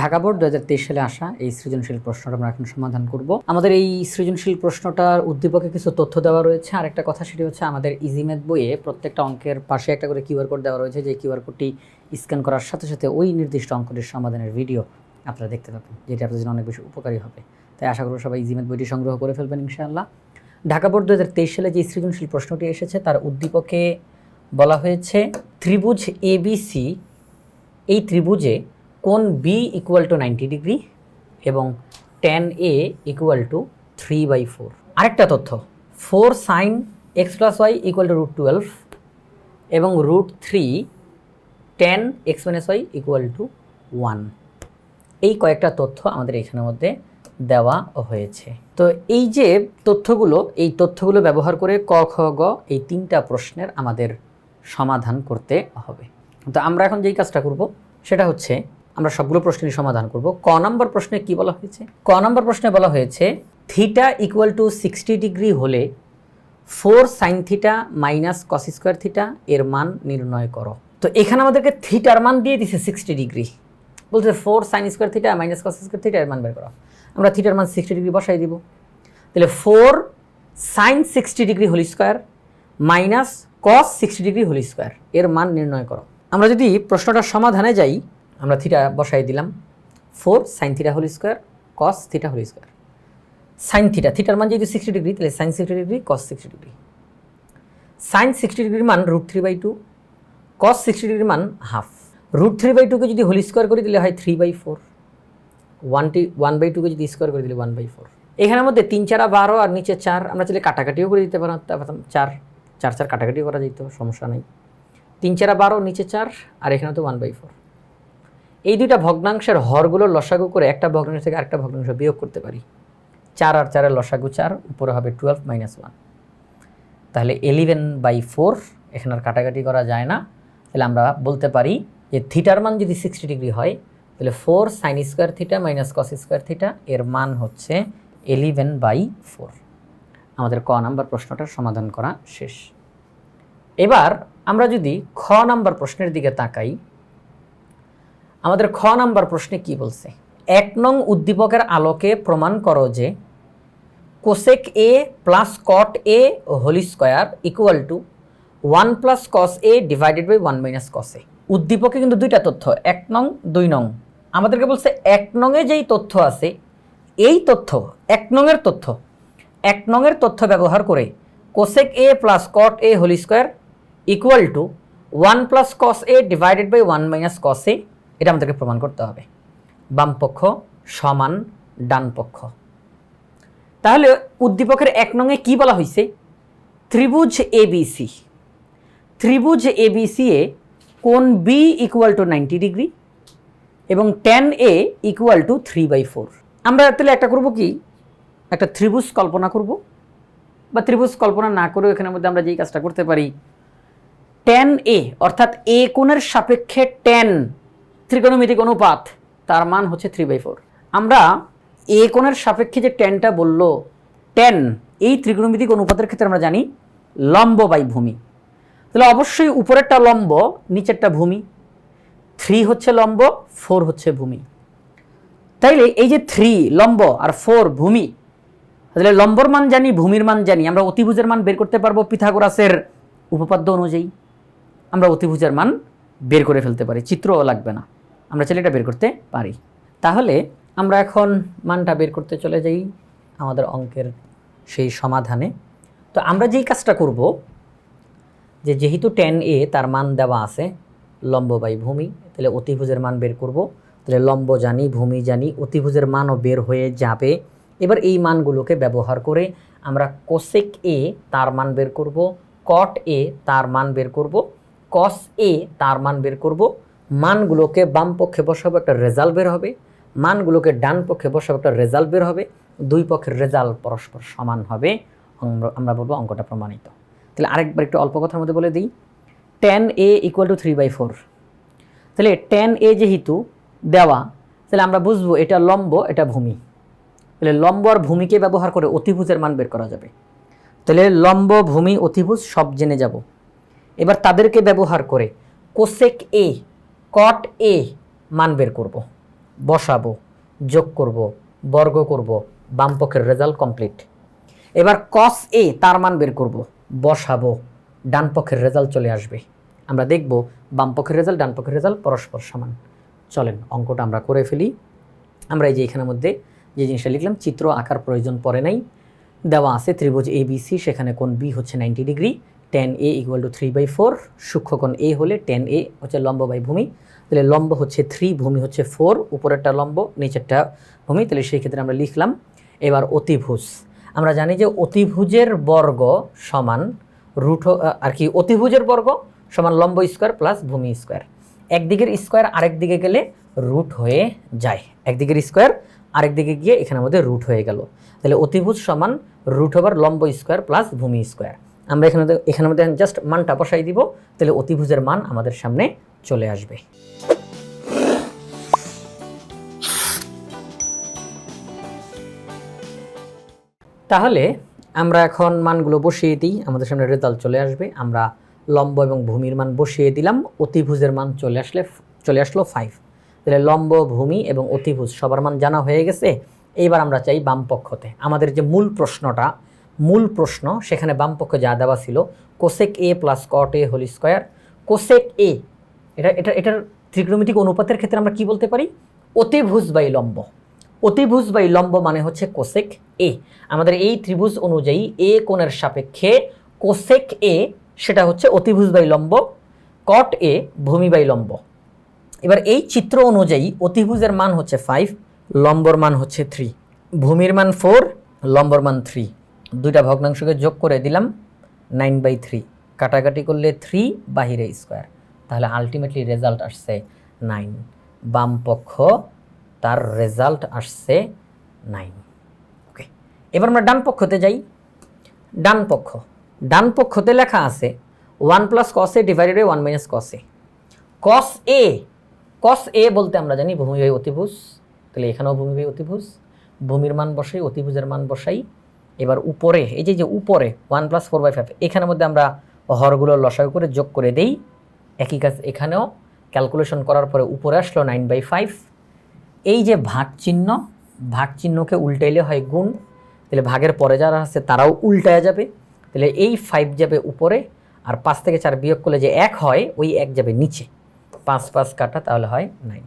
Dhaka board দু হাজার তেইশ সালে আসা এই সৃজনশীল প্রশ্নটা আমরা এখন সমাধান করব। আমাদের এই সৃজনশীল প্রশ্নটার উদ্দীপকে কিছু তথ্য দেওয়া রয়েছে। আর একটা কথা সেটি হচ্ছে আমাদের ইজিমেথ বইয়ে প্রত্যেকটা অঙ্কের পাশে একটা করে কিউআর কোড দেওয়া রয়েছে। যে কিউআর কোডটি স্ক্যান করার সাথে সাথে ওই নির্দিষ্ট অঙ্কটির সমাধানের ভিডিও আপনারা দেখতে পাবেন, যেটি আপনাদের জন্য অনেক বেশি উপকারী হবে। তাই আশা করব সবাই ইজিমেথ বইটি সংগ্রহ করে ফেলবেন ইনশাআল্লাহ। ঢাকা বোর্ড দু হাজার তেইশ সালে যে সৃজনশীল প্রশ্নটি এসেছে, তার উদ্দীপকে বলা হয়েছে, ত্রিভুজ এবিসি এই ত্রিভুজে কোণ B equal to ninety degree এবং tan A equal to three by four আরেকটা তথ্য four sine x plus y equal to root twelve এবং root three tan x minus y equal to one এই কয়েকটা তথ্য আমাদের এখানের মধ্যে দেওয়া হয়েছে। তো এই যে তথ্যগুলো, এই তথ্যগুলো ব্যবহার করে ক, খ, গ এই তিনটা প্রশ্নের আমাদের সমাধান করতে হবে। তো আমরা এখন যেই কাজটা করব, সেটা হচ্ছে আমরা সবগুলো প্রশ্নেরই সমাধান করব। ক নম্বর প্রশ্নে কি বলা হয়েছে? ক নম্বর প্রশ্নে বলা হয়েছে, theta equal to sixty degree হলে four sine theta minus cos square theta এর মান নির্ণয় করো। তো এখানে আমাদেরকে থিটার মান দিয়ে দিছে সিক্সটি ডিগ্রি বলছে four sine square theta minus cos square theta এর মান বের করো। আমরা থিটার মান সিক্সটি ডিগ্রি বসাই দিব। তাহলে four sine sixty degree whole square minus cos sixty degree whole square এর মান নির্ণয় করো। আমরা যদি প্রশ্নটার সমাধানে যাই আমরা থিটা বসাই দিলাম। Four sine theta whole square cos theta whole square sine theta থিটার মান যেহেতু সিক্সটি ডিগ্রি তাহলে sine sixty degree cos sixty degree sine sixty ডিগ্রির মান root three by two cos sixty ডিগ্রির মান হাফ রুট থ্রি বাই টুকে যদি হোল স্কোয়ার করে দিলে হয় থ্রি বাই ফোর ওয়ানটি ওয়ান বাই টুকে যদি স্কোয়ার করে দিলে ওয়ান বাই ফোর এখানের মধ্যে তিন চারা বারো আর নিচে চার, আমরা চাইলে কাটাকাটিও করে দিতে পারতাম চার চার চার কাটাকাটিও করা যেত সমস্যা নেই। তিন চারা বারো, নিচে চার, আর এখানে তো ওয়ান বাই ফোর এই দুইটা ভগ্নাংশের হরগুলো লসাগু করে একটা ভগ্নাংশ থেকে আরেকটা ভগ্নাংশ বিয়োগ করতে পারি। চার আর চারের লসাগু চার, উপরে হবে টুয়েলভ মাইনাস ওয়ান তাহলে এলিভেন বাই ফোর এখানে আর কাটাকাটি করা যায় না। তাহলে আমরা বলতে পারি যে থিটার মান যদি সিক্সটি ডিগ্রি হয়, তাহলে four sine square theta minus cos square theta এর মান হচ্ছে এলিভেন বাই ফোর আমাদের ক নাম্বার প্রশ্নটার সমাধান করা শেষ। এবার আমরা যদি খ নাম্বার প্রশ্নের দিকে তাকাই আমাদের খ নাম্বার প্রশ্নে কি বলছে? এক নং উদ্দীপকের আলোকে প্রমাণ করো যে cosec A plus cot A whole square equal to one plus cos A divided by one minus cos A. উদ্দীপকে কিন্তু দুইটা তথ্য, এক নং, দুই নং। আমাদেরকে বলছে এক নংয়ে যেই তথ্য আছে, এই তথ্য, এক নংয়ের তথ্য, এক নংয়ের তথ্য ব্যবহার করে cosec A plus cot A whole square equal to one plus cos A divided by one minus cos A এটা আমাদেরকে প্রমাণ করতে হবে। বাম পক্ষ সমান ডান পক্ষ। তাহলে উদ্দীপকের এক নংয়ে কি বলা হয়েছে ত্রিভুজ এবিসি ত্রিভুজ এবিসি এ কোন B equal to ninety degree এবং tan A equal to three by four আমরা তাহলে একটা করব কি? একটা ত্রিভুজ কল্পনা করব বা ত্রিভুজ কল্পনা না করেও এখানের মধ্যে আমরা যেই কাজটা করতে পারি। টেন এ অর্থাৎ এ কোণের সাপেক্ষে টেন ত্রিকোণমিতিক অনুপাত, তার মান হচ্ছে থ্রি বাই ফোর আমরা এ কোণের সাপেক্ষে যে টেনটা বলল টেন এই ত্রিকোণমিতিক অনুপাতের ক্ষেত্রে আমরা জানি লম্ব বাই ভূমি। তাহলে অবশ্যই উপরেরটা লম্ব, নিচেরটা ভূমি। থ্রি হচ্ছে লম্ব ফোর হচ্ছে ভূমি। তাইলে এই যে থ্রি লম্ব আর ফোর ভূমি, তাহলে লম্বর মান জানি, ভূমির মান জানি, আমরা অতিভুজের মান বের করতে পারব পিথাগোরাসের উপপাদ্য অনুযায়ী। আমরা অতিভুজের মান বের করে ফেলতে পারি, চিত্রও লাগবে না। আমরা ছেলেটা বের করতে পারি। তাহলে আমরা এখন মানটা বের করতে চলে যাই আমাদের অঙ্কের সেই সমাধানে। তো আমরা যেই কাজটা করব, যে যেহেতু টেন এ তার মান দেওয়া আছে লম্ব বাই ভূমি, তাহলে অতিভুজের মান বের করব। তাহলে লম্ব জানি, ভূমি জানি, অতিভুজের মানও বের হয়ে যাবে। এবার এই মানগুলোকে ব্যবহার করে আমরা কোসেক এ তার মান বের করব কট এ তার মান বের করব কস এ তার মান বের করব মানগুলোকে বাম পক্ষে বসাবো, একটা রেজাল্ট বের হবে। মানগুলোকে ডান পক্ষে বসাবো, একটা রেজাল্ট বের হবে। দুই পক্ষের রেজাল্ট পরস্পর সমান হবে আমরা- বলব অঙ্কটা প্রমাণিত। তাহলে আরেকবার একটু অল্প কথার মধ্যে বলে দিই। Tan A equal to three by four তাহলে টেন এ যেহেতু দেওয়া, তাহলে আমরা বুঝব এটা লম্ব, এটা ভূমি। তাহলে লম্ব আর ভূমিকে ব্যবহার করে অতিভুজের মান বের করা যাবে। তাহলে লম্ব, ভূমি, অতিভুজ সব জেনে যাব। এবার তাদেরকে ব্যবহার করে কোসেক এ কট এ মান বের করব, বসাবো, যোগ করব, বর্গ করব, বাম পক্ষের রেজাল্ট কমপ্লিট এবার কস এ তার মান বের করব, বসাবো, ডান পক্ষের রেজাল্ট চলে আসবে। আমরা দেখব বাম পক্ষের রেজাল্ট ডান পক্ষের রেজাল্ট পরস্পর সমান। চলেন অঙ্কটা আমরা করে ফেলি। আমরা এই যে এখানের মধ্যে যে জিনিসটা লিখলাম, চিত্র, আঁকার প্রয়োজন পড়ে নাই, দেওয়া আছে ত্রিভুজ এ বি সি সেখানে কোণ বি হচ্ছে ninety degree tan A equal to three by four সূক্ষ্মকোণ A হলে টেন এ হচ্ছে লম্ব বাই ভূমি। তাহলে লম্ব হচ্ছে থ্রি ভূমি হচ্ছে ফোর উপরেরটা লম্ব, নিচেরটা ভূমি। তাহলে সেই ক্ষেত্রে আমরা লিখলাম, এবার অতিভুজ। আমরা জানি যে অতিভুজের বর্গ সমান রুট আর কি অতিভুজের বর্গ সমান লম্ব স্কোয়ার প্লাস ভূমি স্কোয়ার একদিকের স্কোয়ার আরেক দিকে গেলে রুট হয়ে যায়। একদিকের স্কোয়ার আরেক দিকে গিয়ে এখানের মধ্যে রুট হয়ে গেল। তাহলে অতিভুজ সমান রুট ওভার লম্ব স্কোয়ার প্লাস ভূমি স্কোয়ার আমরা এখানে এখানের মধ্যে জাস্ট মানটা বসাই দিব, তাহলে অতিভুজের মান আমাদের সামনে চলে আসবে। তাহলে আমরা এখন মানগুলো বসিয়ে দিই, আমাদের সামনে রেজাল্ট চলে আসবে। আমরা লম্ব এবং ভূমির মান বসিয়ে দিলাম, অতিভুজের মান চলে আসলে চলে আসলো ফাইভ তাহলে লম্ব, ভূমি এবং অতিভুজ সবার মান জানা হয়ে গেছে। এইবার আমরা চাই বাম পক্ষতে। আমাদের যে মূল প্রশ্নটা মূল প্রশ্ন, সেখানে বাম পক্ষে যা দেওয়া ছিল cosec A plus cot A whole square cosec A এটা এটা, এটার ত্রিকোণমিতিক অনুপাতের ক্ষেত্রে আমরা কি বলতে পারি? অতিভুজ বাই লম্ব। অতিভুজ বাই লম্ব মানে হচ্ছে কোসেক এ আমাদের এই ত্রিভুজ অনুযায়ী এ কোণের সাপেক্ষে কোসেক এ সেটা হচ্ছে অতিভুজ বাই লম্ব কট এ ভূমি বাই লম্ব। এবার এই চিত্র অনুযায়ী অতিভুজের মান হচ্ছে ফাইভ লম্বর মান হচ্ছে থ্রি ভূমির মান ফোর লম্বর মান থ্রি দুইটা ভগ্নাংশকে যোগ করে দিলাম নাইন বাই থ্রি। কাটাকাটি করলে থ্রি, বাহিরে স্কোয়ার। তাহলে আলটিমেটলি রেজাল্ট আসছে নাইন। বাম পক্ষ তার রেজাল্ট আসছে নাইন। ওকে এবার আমরা ডান পক্ষতে যাই। ডান পক্ষ। ডান পক্ষতে লেখা আছে one plus cos A divided by one minus cos A cos A cos A বলতে আমরা জানি ভূমি বাই অতিভুজ। তাহলে এখানেও ভূমি বাই অতিভুজ। ভূমির মান বসাই, অতিভুজের মান বসাই। এবার উপরে, এই যে যে উপরে one plus four by five এখানের মধ্যে আমরা হরগুলো লসাগু করে যোগ করে দেই। একই কাজ এখানেও ক্যালকুলেশন করার পরে উপরে আসলো নাইন বাই ফাইভ এই যে ভাগ চিহ্ন, ভাগ চিহ্নকে উল্টাইলে হয় গুণ, তাহলে ভাগের পরে যারা আছে তারাও উল্টায় যাবে। তাহলে এই ফাইভ যাবে উপরে, আর পাঁচ থেকে চার বিয়োগ করলে যে এক হয়, ওই এক যাবে নিচে। পাঁচ পাঁচ কাটা তাহলে হয় নাইন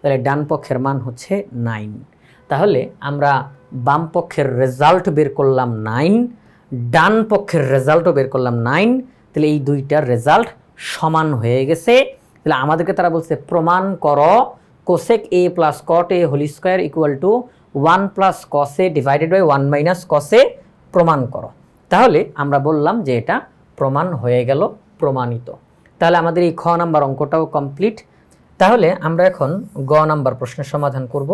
তাহলে ডান পক্ষের মান হচ্ছে নাইন তাহলে আমরা বাম পক্ষের রেজাল্ট বের করলাম নাইন ডান পক্ষের রেজাল্টও বের করলাম নাইন তাহলে এই দুইটার রেজাল্ট সমান হয়ে গেছে। তাহলে আমাদেরকে তারা বলছে, প্রমাণ করো cosec A plus cot A whole square equal to one plus cos A divided by one minus cos A প্রমাণ করো। তাহলে আমরা বললাম যে এটা প্রমাণ হয়ে গেল, প্রমাণিত। তাহলে আমাদের এই খ নাম্বার অঙ্কটাও কমপ্লিট তাহলে আমরা এখন গ নাম্বার প্রশ্নের সমাধান করব।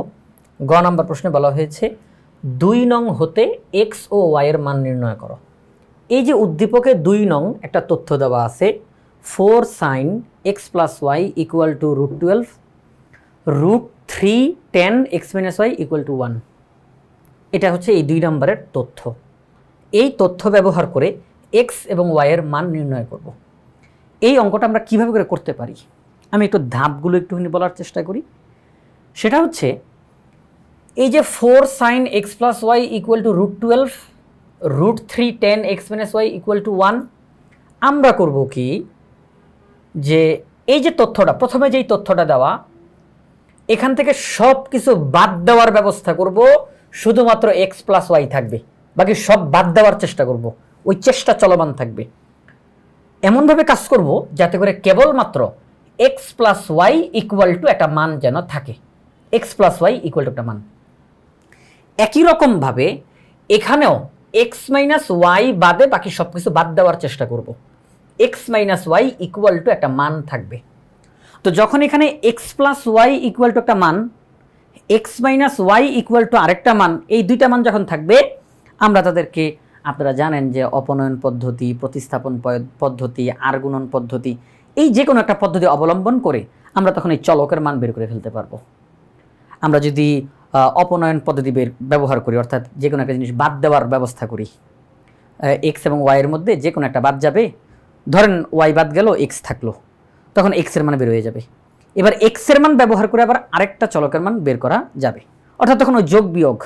গ নাম্বার প্রশ্নে বলা হয়েছে দুই নং হতে এক্স ও ওয়াইয়ের মান নির্ণয় করো। এই যে উদ্দীপকে দুই নং একটা তথ্য দেওয়া আছে, four sine x plus y equal to root twelve, root three tan x minus y equal to one. এটা হচ্ছে এই দুই নম্বরের তথ্য। এই তথ্য ব্যবহার করে এক্স এবং ওয়াইয়ের মান নির্ণয় করব। এই অঙ্কটা আমরা কীভাবে করে করতে পারি? আমি একটু ধাপগুলো একটুখানি বলার চেষ্টা করি। সেটা হচ্ছে এই যে four sine x plus y equal to root twelve, root three tan x minus y equal to one, আমরা করব কি যে এই যে তথ্যটা, প্রথমে যেই তথ্যটা দেওয়া, এখান থেকে সব কিছু বাদ দেওয়ার ব্যবস্থা করব, শুধুমাত্র এক্স প্লাস ওয়াই থাকবে, বাকি সব বাদ দেওয়ার চেষ্টা করব, ওই চেষ্টা চলমান থাকবে। এমনভাবে কাজ করব যাতে করে কেবলমাত্র x plus y equal to একটা মান যেন থাকে, x plus y equal to একটা মান। একই রকমভাবে এখানেও এক্স মাইনাস ওয়াই বাদে বাকি সব কিছু বাদ দেওয়ার চেষ্টা করব। X minus y equal to একটা মান থাকবে। তো যখন এখানে x plus y equal to একটা মান x minus y equal to আরেকটা মান, এই দুইটা মান যখন থাকবে, আমরা তাদেরকে, আপনারা জানেন যে অপনয়ন পদ্ধতি, প্রতিস্থাপন পদ্ধতি আরগুণন পদ্ধতি, এই যে কোনো একটা পদ্ধতি অবলম্বন করে আমরা তখন এই চলকের মান বের করে ফেলতে পারব। আমরা যদি অপনয়ন পদ্ধতি ব্যবহার করি, অর্থাৎ যে কোনো একটা জিনিস বাদ দেওয়ার ব্যবস্থা করি। এক্স এবং ওয়াইয়ের মধ্যে যে কোনো একটা বাদ যাবে, ধরেন ওয়াই বাদ গেল এক্স থাকল, তখন এক্সের মান বের হয়ে যাবে। এবার এক্সের মান ব্যবহার করে আবার আরেকটা চলকের মান বের করা যাবে। অর্থাৎ তখন ওই যোগ বিয়োগ,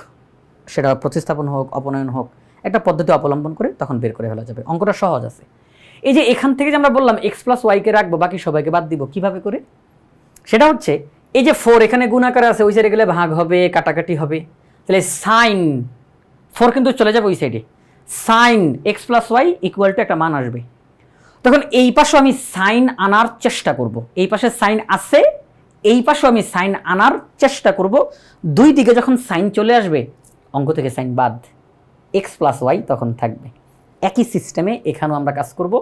সেটা প্রতিস্থাপন হোক, অপনয়ন হোক, একটা পদ্ধতি অবলম্বন করে তখন বের করে ফেলা যাবে। অঙ্কটা সহজ আছে। এই যে এখান থেকে যে আমরা বললাম এক্স প্লাস ওয়াইকে রাখব, বাকি সবাইকে বাদ দিব, কীভাবে করে? সেটা হচ্ছে এই যে ফোর এখানে গুণাকারে আছে, ওই সাইডে গেলে ভাগ হবে, কাটাকাটি হবে। তাহলে সাইন ফোর কিন্তু চলে যাবে ওই সাইডে sine x plus y equal to একটা মান আসবে। তখন এই পাশেও আমি সাইন আনার চেষ্টা করব। এই পাশে সাইন আছে, এই পাশেও আমি সাইন আনার চেষ্টা করব। দুই দিকে যখন সাইন চলে আসবে, অঙ্ক থেকে সাইন বাদ এক্স প্লাস ওয়াই তখন থাকবে। একই সিস্টেমে এখানেও আমরা কাজ করব।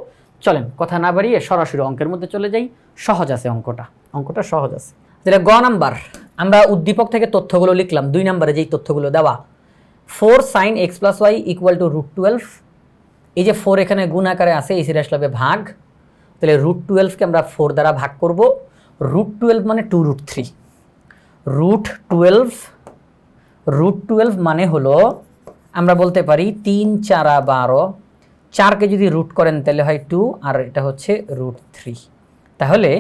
চলেন, কথা না বাড়িয়ে সরাসরি অঙ্কের মধ্যে চলে যাই। সহজ আছে অঙ্কটা। অঙ্কটা সহজ আছে। তাহলে গ নাম্বার, আমরা উদ্দীপক থেকে তথ্যগুলো লিখলাম, দুই নাম্বারে যেই তথ্যগুলো দেওয়া। Four sine x plus y equal to root twelve এই যে ফোর এখানে গুণ আকারে আছে, এই সিরিয়াস লাভে ভাগ, তাহলে রুট টুয়েলভকে আমরা ফোর দ্বারা ভাগ করব। রুট টুয়েলভ মানে two root three root twelve root twelve মানে হলো, আমরা বলতে পারি তিন চারা বারো, চারকে যদি রুট করেন তাহলে হয় টু আর এটা হচ্ছে রুট থ্রি তাহলে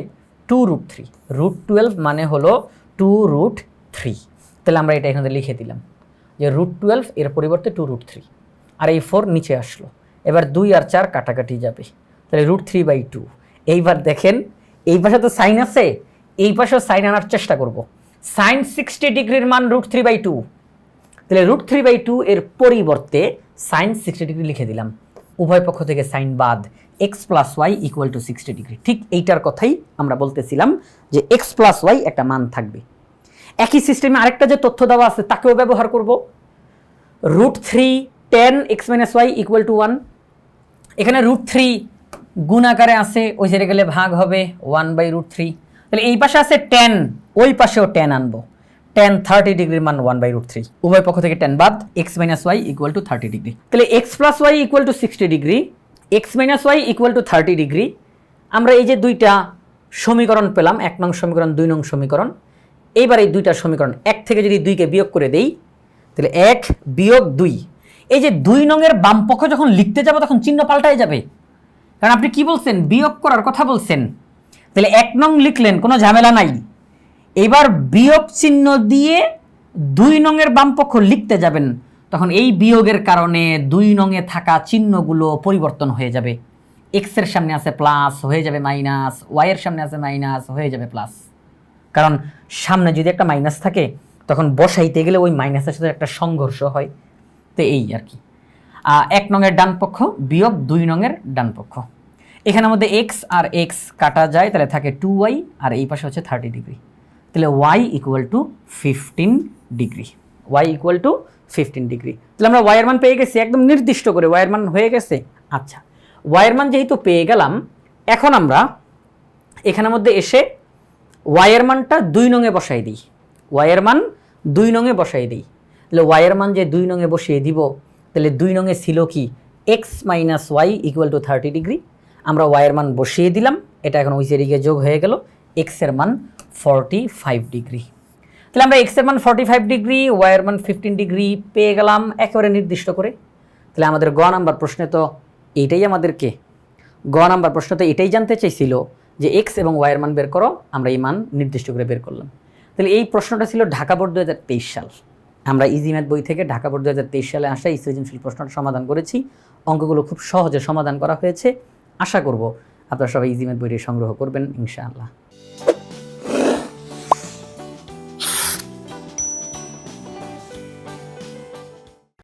two root three root twelve মানে হলো টু রুট থ্রি তাহলে আমরা এটা এখানে লিখে দিলাম। যে রুট টুয়েলভ এর পরিবর্তে টু রুট থ্রি আর এই ফোর নিচে আসলো। এবার দুই আর চার কাটাকাটি যাবে। তাহলে রুট থ্রি বাই টু এইবার দেখেন, এই পাশে তো সাইন আছে। এই পাশেও সাইন আনার চেষ্টা করব। সাইন সিক্সটি ডিগ্রির মান রুট থ্রি বাই টু তাহলে রুট থ্রি বাই টু এর পরিবর্তে সাইন সিক্সটি ডিগ্রি লিখে দিলাম। উভয় পক্ষ থেকে সাইন বাদ x plus y equal to sixty degree ঠিক এইটার কথাই আমরা বলতেছিলাম যে এক্স প্লাস ওয়াই একটা মান থাকবে। একই সিস্টেমে আরেকটা যে তথ্য দেওয়া আছে, তাকেও ব্যবহার করব। Root three tan x minus y equal to one এখানে রুট থ্রি গুণ আকারে আছে, ওই সাইডে গেলে ভাগ হবে ওয়ান বাই রুট থ্রি তাহলে এই পাশে আছে টেন ওই পাশেও টেন আনব। টেন থার্টি ডিগ্রির মান ওয়ান বাই রুট থ্রি উভয় পক্ষ থেকে টেন বাদ x minus y equal to thirty degree তাহলে x plus y equal to sixty degree x minus y equal to thirty degree আমরা এই যে দুইটা সমীকরণ পেলাম, এক নং সমীকরণ, দুই নং সমীকরণ, এইবার এই দুইটা সমীকরণ এক থেকে যদি দুইকে বিয়োগ করে দেই, তাহলে এক বিয়োগ দুই। এই যে দুই নংয়ের বাম পক্ষ যখন লিখতে যাব, তখন চিহ্ন পাল্টায় যাবে। কারণ আপনি কি বলছেন? বিয়োগ করার কথা বলছেন। তাহলে এক নং লিখলেন, কোনো ঝামেলা নাই। এবার বিয়োগ চিহ্ন দিয়ে দুই নংয়ের বাম পক্ষ লিখতে যাবেন। তখন এই বিয়োগের কারণে দুই নংয়ে থাকা চিহ্নগুলো পরিবর্তন হয়ে যাবে। এক্সের সামনে আছে প্লাস হয়ে যাবে মাইনাস ওয়াই এর সামনে আছে মাইনাস হয়ে যাবে প্লাস কারণ সামনে যদি একটা মাইনাস থাকে, তখন বসাইতে গেলে ওই মাইনাসের সাথে একটা সংঘর্ষ হয়। তো এই আর কি। এক নংয়ের ডান পক্ষ বিয়োগ দুই নংয়ের ডান পক্ষ। এখানের মধ্যে এক্স আর এক্স কাটা যায়, তাহলে থাকে টু ওয়াই আর এই পাশে হচ্ছে থার্টি ডিগ্রি তাহলে y equal to fifteen degree y equal to fifteen degree তাহলে আমরা ওয়াইয়ের মান পেয়ে গেছি, একদম নির্দিষ্ট করে ওয়াইয়ের মান হয়ে গেছে। আচ্ছা ওয়াইয়ের মান যেহেতু পেয়ে গেলাম, এখন আমরা এখানের মধ্যে এসে ওয়াইয়ের মানটা দুই নঙে বসাই দিই। ওয়াইয়ের মান দুই নঙে বসাই দিই। তাহলে ওয়াইয়ের মান যে দুই নঙে বসিয়ে দিব, তাহলে দুই নঙে ছিল কি? X minus y equal to thirty degree আমরা ওয়াইয়ের মান বসিয়ে দিলাম, এটা এখন ওই দিকে যোগ হয়ে গেল এক্সের মান ফর্টি ফাইভ ডিগ্রি তাহলে আমরা এক্সের মান ফর্টি ফাইভ ডিগ্রি ওয়াইয়ের মান ফিফটিন ডিগ্রি পেয়ে গেলাম একেবারে নির্দিষ্ট করে। তাহলে আমাদের গ নাম্বার প্রশ্নে তো এইটাই আমাদেরকে। গ নাম্বার প্রশ্ন তো এটাই জানতে চাইছিল যে এক্স এবং ওয়াইয়ের মান বের করো, আমরা এই মান নির্দিষ্ট করে বের করলাম। তাহলে এই প্রশ্নটা ছিল ঢাকা বোর্ড দু হাজার তেইশ সাল। আমরা ইজি ম্যাথ বই থেকে ঢাকা বোর্ড দু হাজার তেইশ সালে আসা এই সৃজনশীল প্রশ্নটা সমাধান করেছি। অঙ্কগুলো খুব সহজে সমাধান করা হয়েছে। আশা করব আপনারা সবাই ইজি ম্যাথ বইটি সংগ্রহ করবেন, ইনশাআল্লাহ।